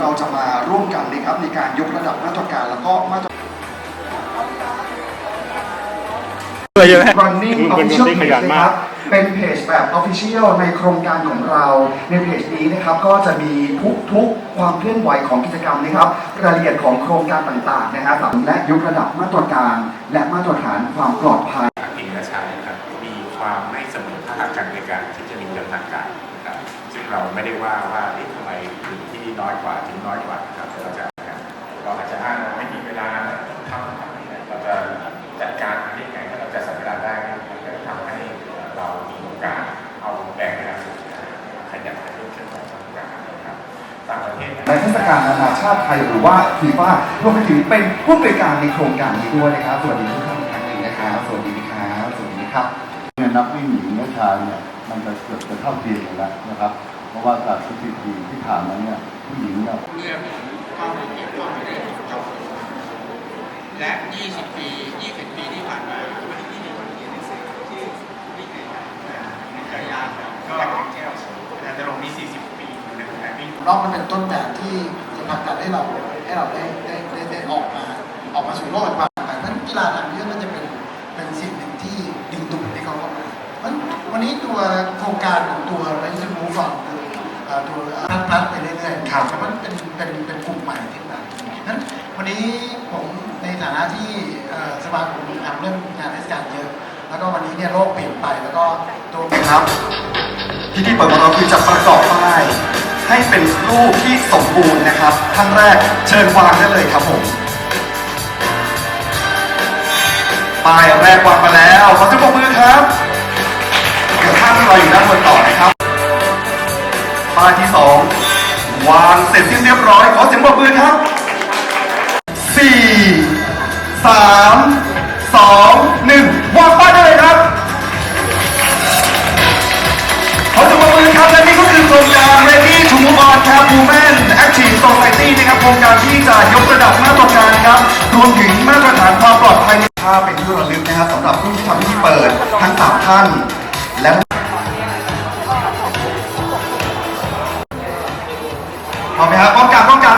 เราจะมาร่วมกันนะครับในการยกระดับมาตรการแล้วก็มาตร เลยใช่ไหม running เป็นคน official ที่ข page ยันนะมาคกรับเป็นเพจแบบ official ในโครงการของเรา ในเพจนี้นะครับก็จะมีทุกๆความเคลื่อนไหวของกิจกรรมนะครับรายละเอียดของโครงการต่างๆนะฮะและยกระดับมาตรการ และมาตรฐานความปลอดภัยภาคเอกชนนะครับมีความไม่เสมอภาคกันในการที่จะมีเงินทางการนะครับ ซึ่งเราไม่ได้ว่าว่าทำไมถึงที่น้อยกว่าถึงน้อยกว่าครับเราจะเราอาจจะอ้างว่าไม่มีเวลาทำเราจะจัดการได้ยังไงถ้าเราจะสัมเวลาได้ก็จะทำให้เรามีโอกาสเอาแรงงานขยันเพิ่มขึ้นไปทำการนะครับต่างประเทศในเทศกาลนานาชาติไทยหรือว่าฟีฟ่ารวมไปถึงเป็นผู้บริการในโครงการนี้ด้วยนะครับสวัสดีทุกท่านอีกครั้งหนึ่งนะครับสวัสดีครับสวัสดีครับ เนี่ยนักวิ่งหญิงและชายเนี่ยมันจะเกือบจะเท่าเทียมกันแล้วนะครับ เพราะว่าจากสถิติที่ผ่านมาเนี่ยผู้หญิงเนี่ยเรื่องความเป็นเกี่ยวข้องในเรื่องของเราและ 20 ปี 20 ปีที่ผ่านมาไม่ได้มีคนเรียนหนังที่ที่ไหนในระยะก็แก้วอาจจะลงมี 40 ปีอยู่ในแต่วิ่งน้องมันเป็นต้นแบบที่จะผลักดันให้เราให้เราได้ได้ได้ออกมาออกมาสู่โลกแห่งความเป็นนั้นกีฬาทางเลือกมันจะเป็นเป็นสิ่ง วันนี้ตัวโครงการของตัว r a c e to Move On คือเอ่อตัวนัดนัดไปเรื่อยๆครับแล้วมันเป็นเป็นเป็นกลุ่มใหม่ขึ้นมานั้นวันนี้ผมในฐานะที่เอ่อสมาคมทำเรื่องงานเทศกาลเยอะ แล้วก็วันนี้เนี่ยโลกเปลี่ยนไปแล้วก็ตัวครับพิธีเปิดของเราคือจะประกอบป้ายให้เป็นรูปที่สมบูรณ์นะครับท่านแรกเชิญวางได้เลยครับผมป้ายแรกวางไปแล้วขอเสียงปรบมือครับเดี๋ยวท่านรออยู่ด้านบนต่อนะครับป้ายที่สองวางเสร็จสิ้นเรียบร้อยขอเสียงปรบมือครับสี่สามสองหนึ่งวางป้ายได้เลยครับขอเสียงปรบมือครับและนี่ก็คือโครงการ Ready to Move On ครับ Women Active Society นะครับโครงการที่จะยกระดับมาตรการครับรวมถึงมาตรฐานความปลอดภัยในภาพเป็นที่ระลึกนะครับสำหรับผู้ที่ทำพิธีเปิดทั้งสามท่าน และพร้อมไหมครับพร้อมกันพร้อมกัน